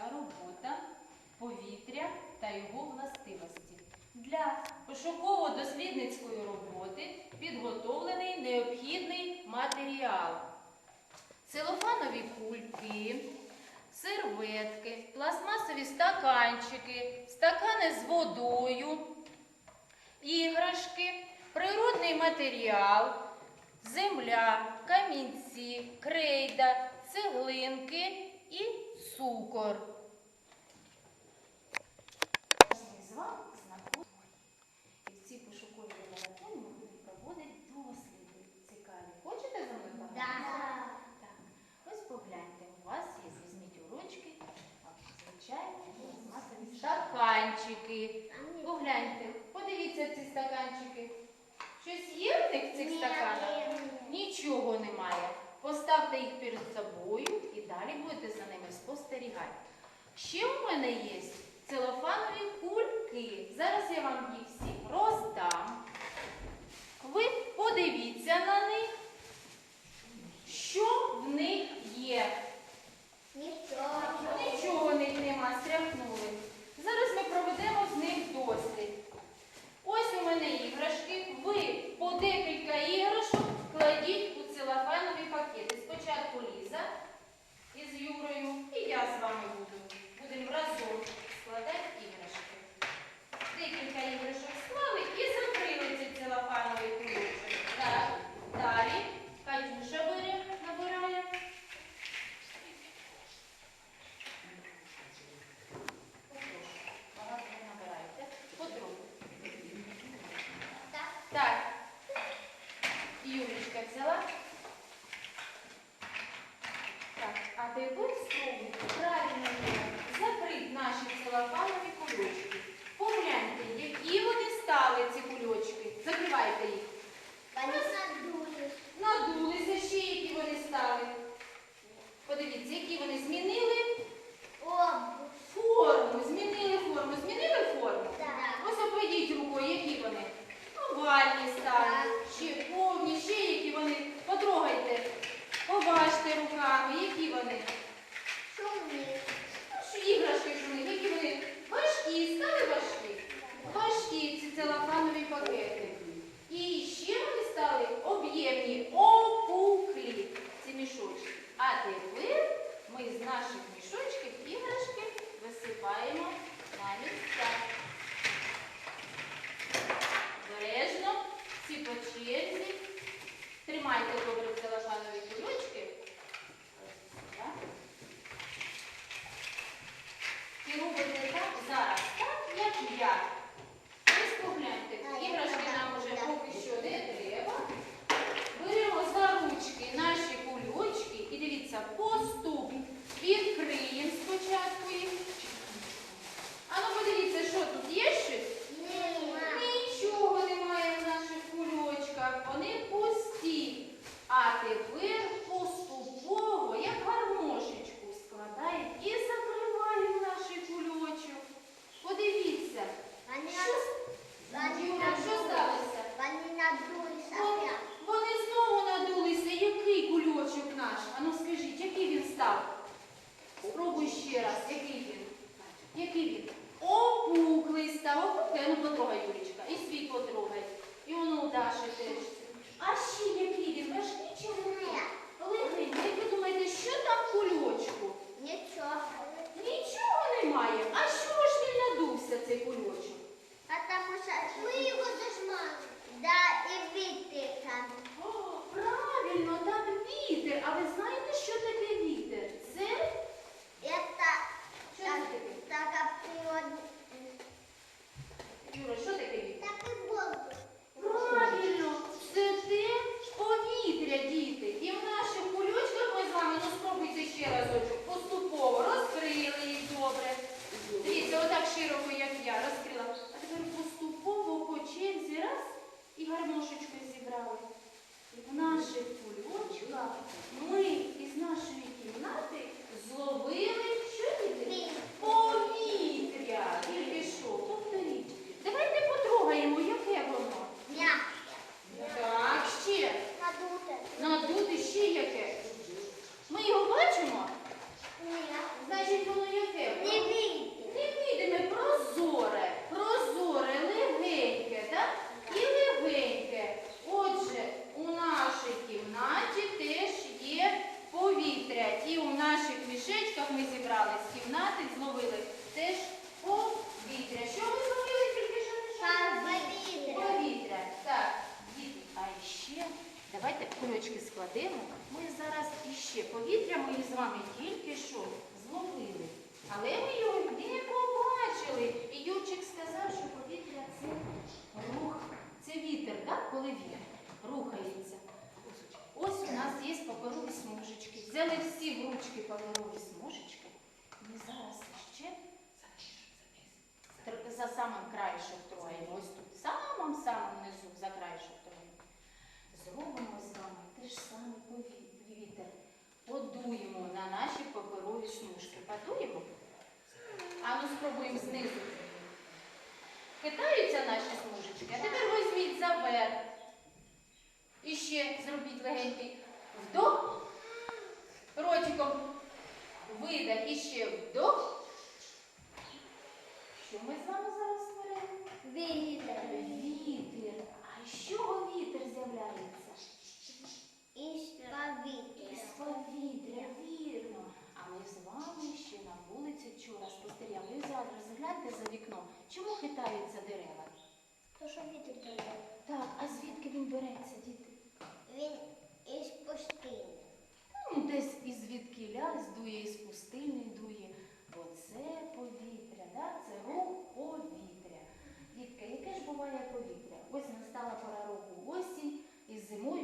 Практична робота, повітря та його властивості. Для пошуково-дослідницької роботи підготовлений необхідний матеріал. Целофанові кульки, серветки, пластмасові стаканчики, стакани з водою, іграшки, природний матеріал, земля, камінці, крейда, цеглинки і цукор. Кожен з вас знаходить. І в цій пошуковій лабораторії проводити досліди цікаві. Хочете за мною? Так. Ось погляньте, у вас є, візьміть у ручки, стаканчики. Погляньте, подивіться ці стаканчики. Щось є в них в цих стаканах? Нічого немає. Поставте їх перед собою і далі будете за ними спостерігати. Ще у мене є целофанові кульки. Зараз я вам їх всі роздам. Ви подивіться на них, що в них є. Нічого в них нема, стряхнули. Зараз ми проведемо з них дослід. Ось у мене іграшки. Ви по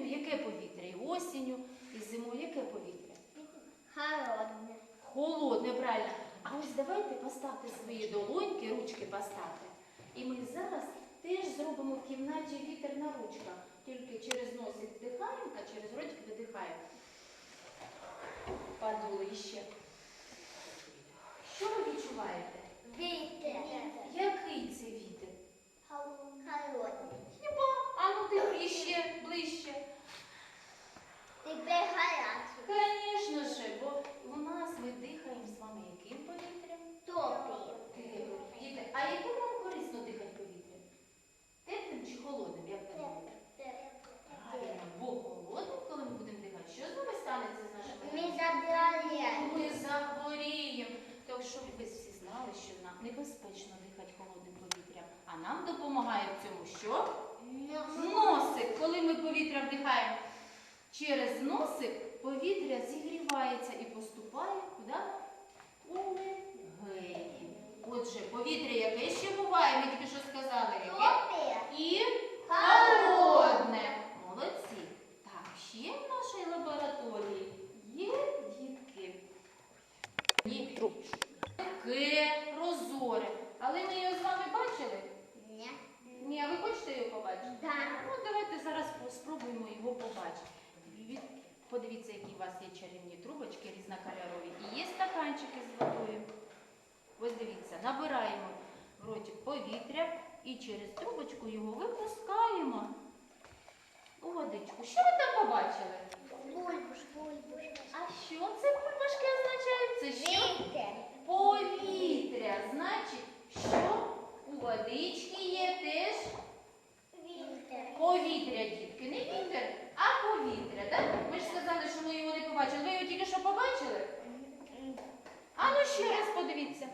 зимою яке повітря? І осінню, і зимою яке повітря? Холодне. Холодне, правильно. А ось давайте поставте свої долоньки, ручки поставте. І ми зараз теж зробимо в кімнаті вітер на ручках. Тільки через носик вдихаємо, а через ротик видихаємо. Подули ще. Що ви відчуваєте? Вітер. Який це вітер? Холодний. Хіба? А ну ти ближче, ближче. Тебе. Звісно ж, бо у нас ми дихаємо з вами яким повітрям? Теплий. Діти, а яким вам корисно дихати повітрям? Теплим чи холодним, як ви думаєте? Правильно, бо холодним, коли ми будемо дихати, що з нами станеться з нашими? Ми забираємо. Ми захворіємо. Так щоб ви всі знали, що нам небезпечно дихати холодним повітрям, а нам допомагає в цьому що? Носик. Коли ми повітря вдихаємо через носик, повітря зігрівається і поступає куди? У легені. Отже, повітря яке ще буває, ми тільки що сказали, яке? Теплий. І холодне. Молодці. Так, ще в нашій лабораторії є дітки. Ні, таке прозоре. Але ми його з вами бачили? Ні. Ні, а ви хочете його побачити? Да. Ну, давайте зараз спробуємо його побачити. Від- Подивіться, які у вас є чарівні трубочки різнокольорові. І є стаканчики з водою. Ось дивіться, набираємо в ротик повітря і через трубочку його випускаємо у водичку. Що ви там побачили? Бульбуш, бульбуш. А що це бульбашки означають? Це що? Вітер. Повітря. Значить, що водички є теж Вітер. Повітря, дітки, не вітер, а повітря. Так? Ми ж сказали, що ми його не побачили. Ви його тільки що побачили? А ну ще раз подивіться.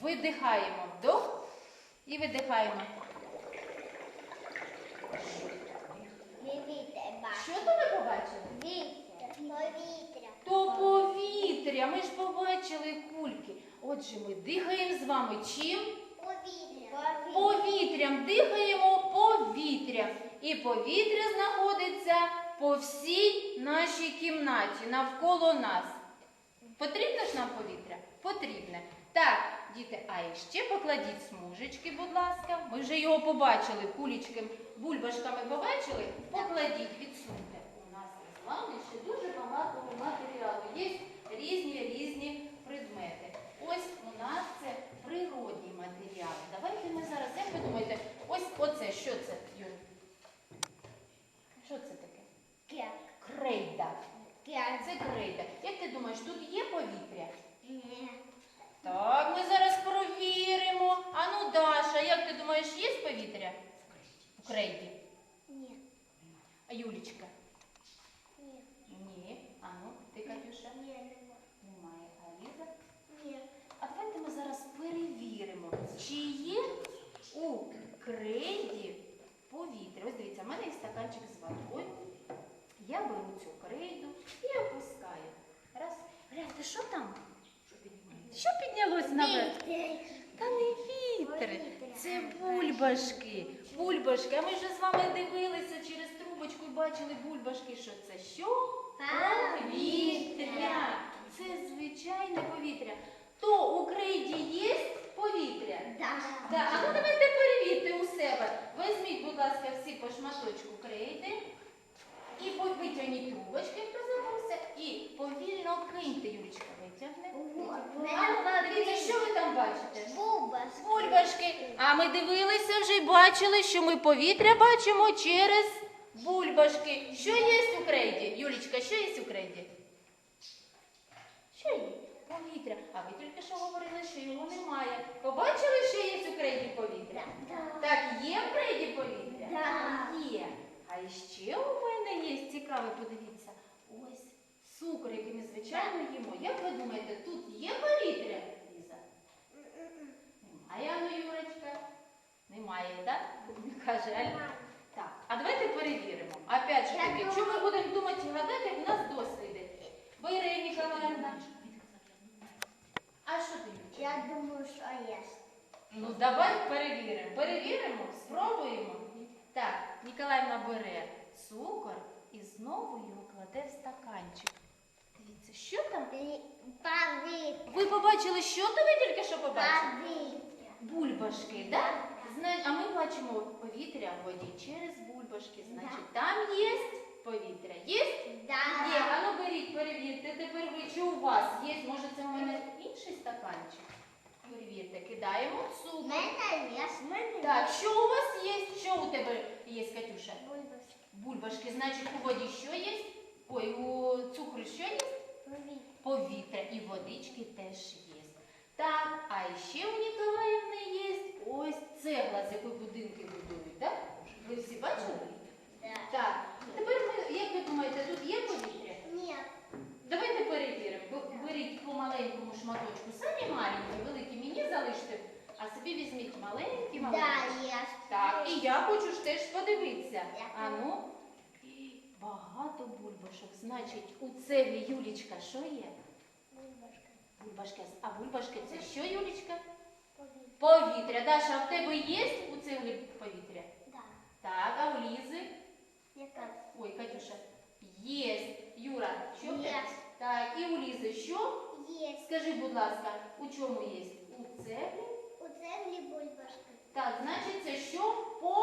Видихаємо вдох і видихаємо. Що то ви побачили? Вітер. Повітря. То повітря. Ми ж побачили кульки. Отже, ми дихаємо з вами чим? Повітря. Повітрям дихаємо повітрям. І повітря знаходиться по всій нашій кімнаті навколо нас. Потрібне ж нам повітря? Потрібне. Так, діти, а ще покладіть смужечки, будь ласка. Ми вже його побачили, кулічки, бульбашками побачили. Покладіть, відсуньте. У нас з вами ще дуже багато матеріалу. Є різні різні предмети. Ось у нас це природні матеріали. Давайте ми зараз, як ви думаєте, ось оце, що це, Юр? Що це таке? Кек. Крейда. Кек. Це крейда. Як ти думаєш, тут є повітря? Ні. Так, ми зараз провіримо. Ану, Даша, як ти думаєш, є повітря? У крейді. Ні. А Юлічка? Ні. Ні. Ану, ти, Катюша? Ні, нема. Немає. А Ліза? Ні. А давайте ми зараз перевіримо, чи є у крейді повітря. Ось дивіться, в мене є стаканчик з водою. Я беру цю крейду і опускаю. Раз. Гляньте, що там? Що піднялось наверх? Та не вітер, це бульбашки. Бульбашки. А ми вже з вами дивилися через трубочку і бачили бульбашки. Що це? Що? Повітря. Це звичайне повітря. То у крейді є повітря? Так, а ну давайте перевірте у себе. Візьміть, будь ласка, всі по шматочку крейди. І витягніть трубочки, хто забувся, і повільно киньте, Юлічка, витягне. А, дивіться, що ви там бачите? Бульбашки. А ми дивилися вже і бачили, що ми повітря бачимо через бульбашки. Що є у крейді? Юлічка, що є у крейді? Що є? Повітря. А ви тільки що говорили, що його немає. Побачили, що є у крейді повітря? Так, є в крейді повітря? Да. Є. А ще у мене є цікаве, подивіться. Ось цукор, який ми звичайно їмо. Як ви думаєте, тут є повітря, Ліза? Немає, ну, Юрочка? Немає, так? Каже Аля. Так, а давайте перевіримо. Опять же Я таки, думаю- що ми будемо думати і гадати, як у нас досліди. Бери, Ніколаївна. А що ти, Юрочка? Я думаю, що є. Ну, давай перевіримо. Перевіримо, спробуємо. Так, Ніколаївна бере цукор і знову його кладе в стаканчик. Дивіться, що там? Повітря. Ви побачили, що то ви тільки що побачили? Повітря. Бульбашки, так? Зна- А ми бачимо повітря в воді через бульбашки. Значить, там є повітря. Є? Да. Є. А ну беріть, перевірте. Тепер ви чи у вас є? Може, це у мене інший стаканчик? Перевірте, кидаємо У цукор. мене є. Мене Так, що у вас є? Що у тебе є, Катюша? Бульбашки. Бульбашки, значить, у воді що є? Ой, у цукру що є? Повітря. Повітря і водички теж є. Так, а ще у Ніколаївни є ось цегла, з якої будинки будують, так? Ви всі бачили? Да. Так. Тепер ми, як ви думаєте, тут є повітря? Ні. Давайте перевіримо. Бо- Беріть по маленькому шматочку, самі маленькі, великі мені залиште, а собі візьміть маленькі, маленькі. Да. Так, і я хочу ж теж подивитися. Дякую. А ну, багато бульбашок. Значить, у цеглі Юлічка що є? Бульбашка. Бульбашки. А бульбашки це що, Юлічка? Повітря. Повітря. Даша, а в тебе є у цеглі повітря? Да. Так, а у Лізи? Яка? Ой, Катюша. Є. Юра, що? в тебе? Є. Так, і у Лізи що? Є. Скажи, будь ласка, у чому є? У цеглі? У цеглі бульбашка. Так, значить, це що? По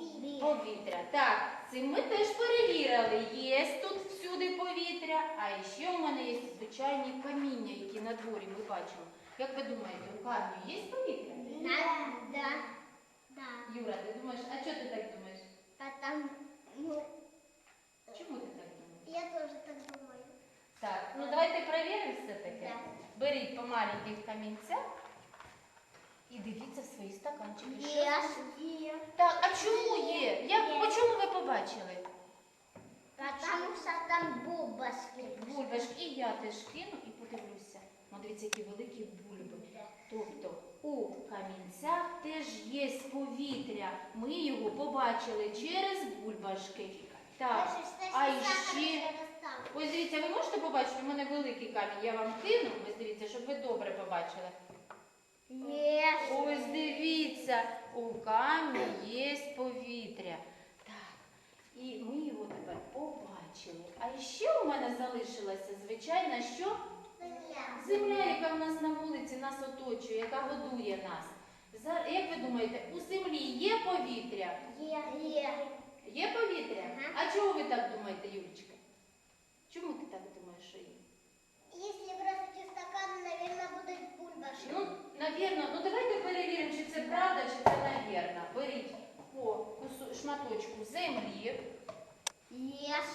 Ві. Повітря. Так, цим ми теж перевірили. Є тут всюди повітря. А ще у мене є звичайні каміння, які на дворі ми бачимо. Як ви думаєте, у камню є повітря? Да. Да. Да. Юра, ти думаєш, а чого ти так думаєш? Потом, ну, Чому ти так думаєш? я тоже так думаю. Так, ну давайте перевіримо все-таки. Да. Беріть по маленьких камінцях і дивіться в свої стаканчики. Що Є. Є. Так, а чому є? Як, Є. по чому ви побачили? Потому що там бульбашки. Бульбашки, і я теж кину і подивлюся. Ну, дивіться, які великі бульби. Тобто у камінцях теж є повітря. Ми його побачили через бульбашки. Так, а іще. Ось дивіться, ви можете побачити, у мене великий камінь, я вам кину. Ось дивіться, щоб ви добре побачили. Є. Ось дивіться, у камні є повітря. Так, і ми його тепер побачили. А ще у мене залишилася звичайна що? Земля, яка в нас на вулиці нас оточує, яка годує нас. Як ви думаєте, у землі є повітря? Є. Є. Є повітря? Ага. А чого ви так думаєте, Юлічка? Чому ти так думаєш, що є? Если брать эти стаканы, наверное, будут бульбашки. Ну, навірно, ну давайте перевіримо, чи це правда, чи це навірно. Беріть по шматочку землі. Yes.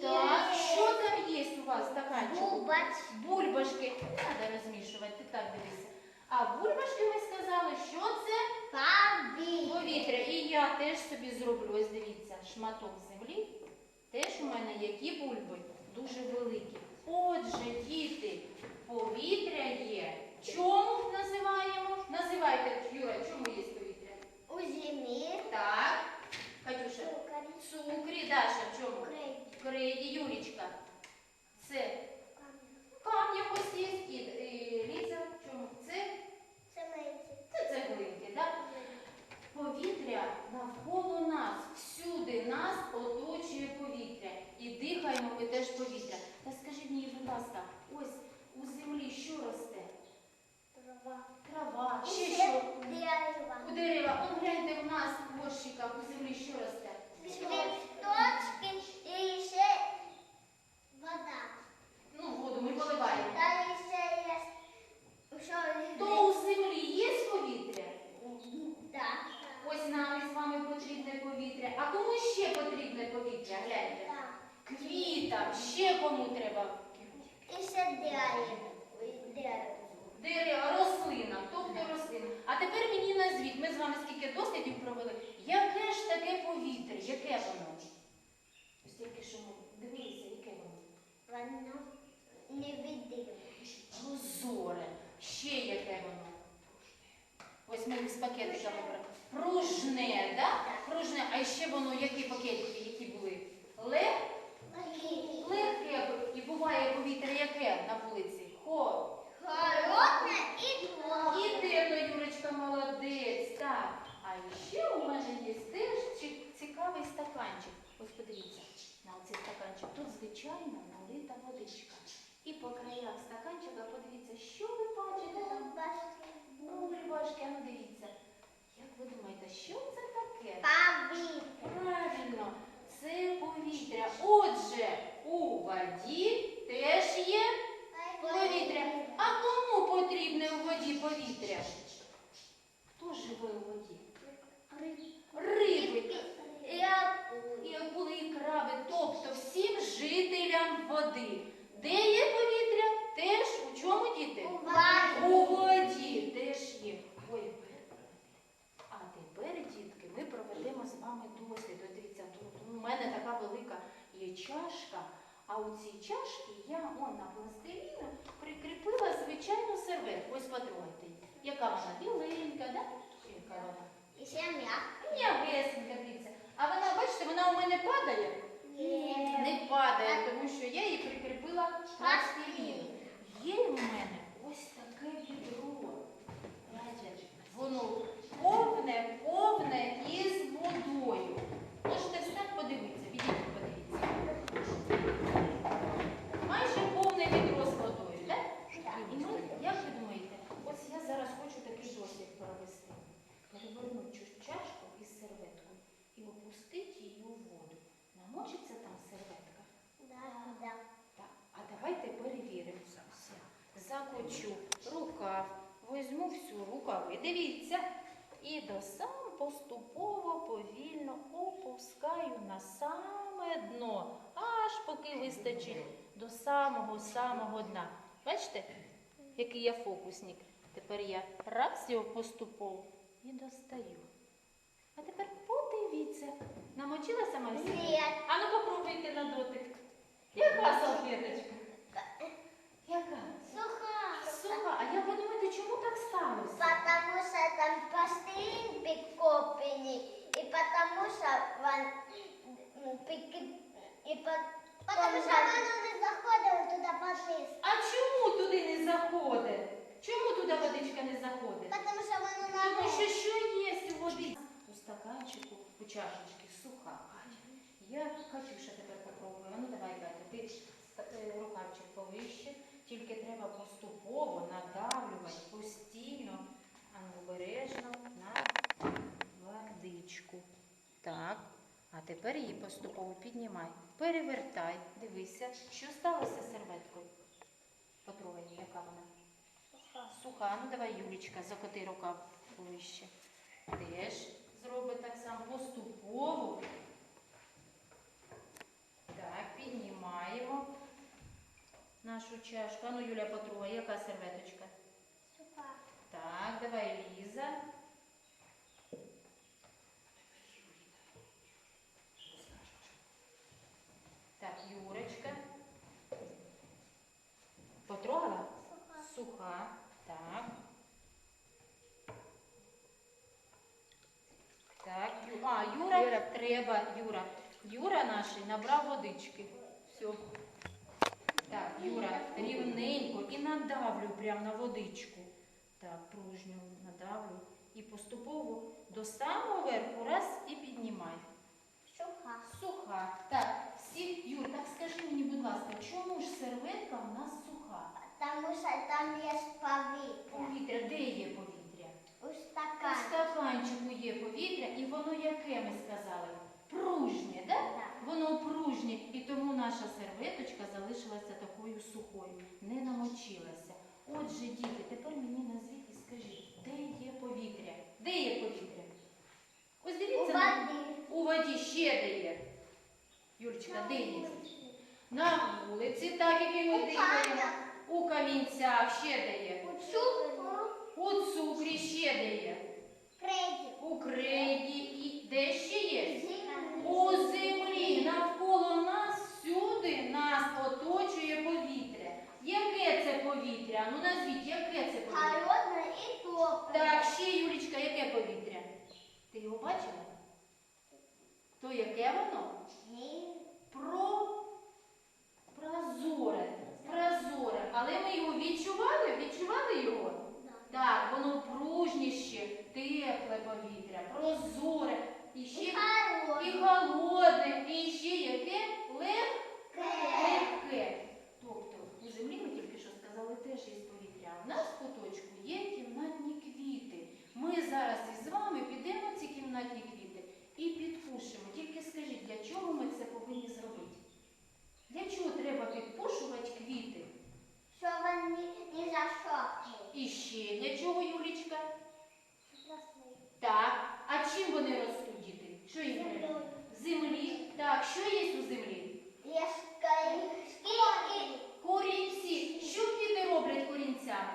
Так, що там є у вас в стаканчику? Бубач. Бульбашки. Не треба розмішувати, ти так дивися. А бульбашки ми сказали, що це Паби. повітря. І я теж собі зроблю, ось дивіться, шматок землі. Теж у мене які бульби? Дуже великі. Отже, діти, повітря є. Чому називаємо? Називайте, Юра, чому є повітря? У зимі. Так. Катюша, Цукрі. цукрі, Даша, чому? Криді. Криді, Юрічка. Це камні ось є, і, і Ліза, в чому? Це, Це миті. це цеглинки, так? Повітря навколо нас, всюди нас оточує повітря. І дихаємо ми теж повітря. Та скажіть мені, будь ласка, ось у землі що росте? Трава. Трава, І ще ще що? дерева. У дерева, он гляньте, в нас в горщиках у землі що росте? Цвіточки і ще вода. Ну, воду ми поливаємо. Та і ще є що То у землі є повітря? Так. Ось нам із вами потрібне повітря. А кому ще потрібне повітря? Гляньте. Так. Квітам, ще кому треба? І ще дерева. Дерева. Дерева, рослина, тобто рослина. А тепер мені назвіть, ми з вами скільки дослідів провели. Яке ж таке повітря? Яке воно? Ось тільки що ми дивилися, яке воно? Воно невидиме. Прозоре. Ще яке воно? Ось ми з пакетиками брали. Пружне, да? Пружне. А ще воно, які пакетики, які були? Ле? Легке. І буває повітря яке на вулиці? Хо. Холодне і І тепле. темно, Юрочка, молодець. Так. А ще у мене є теж ці- цікавий стаканчик. Ось подивіться на оцей стаканчик. Тут звичайно налита водичка. І по краях стаканчика подивіться, що ви бачите там? Бульбашки, а ну дивіться. Як ви думаєте, що це таке? Правильно, це повітря. Отже, у воді теж є повітря. А кому потрібне у воді повітря? Хто живе у воді? Риби. І акули, і краби, тобто всім жителям води. Де є повітря? Теж у чому діти? У воді теж є. Ой, а тепер, дітки, ми проведемо з вами дослід. Дивіться, тут у мене така велика є чашка, а у цій чашці я он на пластиліну прикріпила звичайну серветку. Ось потрогайте. Яка вона? Біленька, да? Яка вона? І ще м'як. М'ягесенька, дивіться. А вона, бачите, вона у мене падає? Не падає, тому що я її прикріпила пластиліну. Є у мене ось таке відро. Воно повне, повне із водою. Можете встати подивитися, відійдіть, подивіться. Майже повне відро з водою, так? І ми, як ви думаєте, ось я зараз хочу такий дослід провести. Перевернути цю чашку із серветкою і опустити її у воду. Намочиться там серветка? Так, а давайте перевіримо все. Закочу рукав, візьму всю рукави. Дивіться. І до сам поступово, повільно опускаю на саме дно, аж поки вистачить до самого-самого дна. Бачите, який я фокусник. Тепер я раз його поступово і достаю. А тепер подивіться. Намочилася моя серветка? Ні. А ну попробуйте на дотик. Яка салфеточка? Яка? Суха. Суха. А як ви думаєте, чому так сталося? Потому что там пластилин прикопленный, и потому что вон, м, прикип- Потому що воно не заходило туди пониз. А чому туди не заходить? Чому туди водичка не заходить? Потому що воно на Тому що що є у воді? У стаканчику, у чашечці суха. Я Катюша тепер попробую. Ну давай, Катя, ти е, рукавчик повище, тільки треба поступово надавлювати постійно, а не обережно на водичку. Так. А тепер її поступово піднімай. Перевертай, дивися, що сталося з серветкою. Потрогай, яка вона. Суха, ну давай, Юлічка, закоти рукав вище. Теж зроби так само поступово. Так, піднімаємо нашу чашку. А ну, Юля, потрогай, яка серветочка? Супа. Так, давай, Ліза. Так, Юрочка. Потрогала? Суха. Суха. Так. Так, Ю... а, Юра, Юра треба, Юра. Юра наш набрав водички. Все. Так, Юра, рівненько і надавлю прямо на водичку. Так, пружню надавлю. І поступово до самого верху раз і піднімай. Суха. Суха. Так, всі, Юр, так скажи мені, будь ласка, чому ж серветка в нас суха? Тому що там є повітря. Повітря, де є повітря? У У стаканчику є повітря, і воно яке ми сказали? Пружнє, да? Так. Воно пружнє, і тому наша серветочка залишилася такою сухою, не намочилася. Отже, діти, тепер мені назвіть і скажіть, де є повітря? Де є повітря? Ось У дивіться. на- воді. У воді ще де є. Юлечка, де є? На вулиці, так як і ми У дихаємо. У камінцях ще де є. У цукру. У цукрі ще де є. У крейді і де ще є? У землі навколо нас всюди нас оточує повітря. Яке це повітря? Ну назвіть, яке це повітря? Холодне і тепле. Так, ще Юлічка, яке повітря? Ти його бачила? То яке воно? Ні. Про прозоре. Прозоре. Але ми його відчували? Відчували його? Так, воно пружніше, тепле повітря, прозоре. І ще І і холодне. холодне, і ще яке легке. Тобто у землі ми тільки що сказали теж є повітря. А в нас в куточку є кімнатні квіти. Ми зараз із вами підемо ці кімнатні квіти і підпушимо. Тільки скажіть, для чого ми це повинні зробити? Для чого треба підпушувати квіти? Що вони не засохли. І ще для чого, Юлічка? Так. А чим вони ростуть, діти? Що їм треба? В землі. Так, що є у землі? Є скільки Корінці. Що квіти роблять корінцями?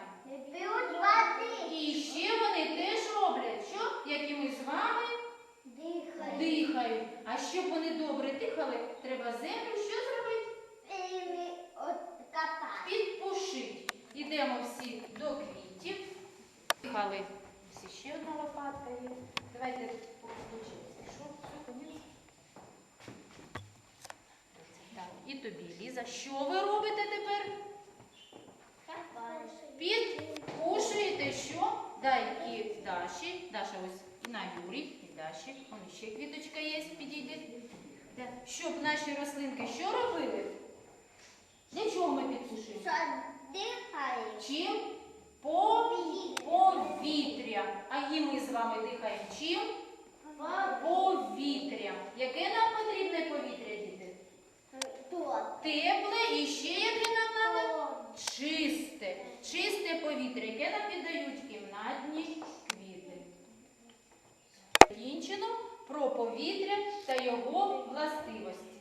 п'ють води. І ще вони теж роблять, що? Як і ми з вами Дихають. дихають. А щоб вони добре дихали, треба землю що зробити? Ими от копати. Підпушить. Ідемо всі до квітів. Дихали. Ось ще одна лопатка є. Давайте покручимося. Що? Все, конець? Так, і тобі, Ліза. Що ви робите тепер? Підпушуєте що? Дай і Даші. Даша ось на Юрі, і Даші. Вон ще квіточка є, підійде. Щоб наші рослинки що робили? Для чого ми підпушуємо? Що дихають. Чим? Повітря. А і ми з вами дихаємо чим? Повітрям. Яке нам потрібне повітря. Тепле і ще яке нам надо? Чисте. Чисте повітря, яке нам віддають кімнатні квіти. Закінчено про повітря та його властивості.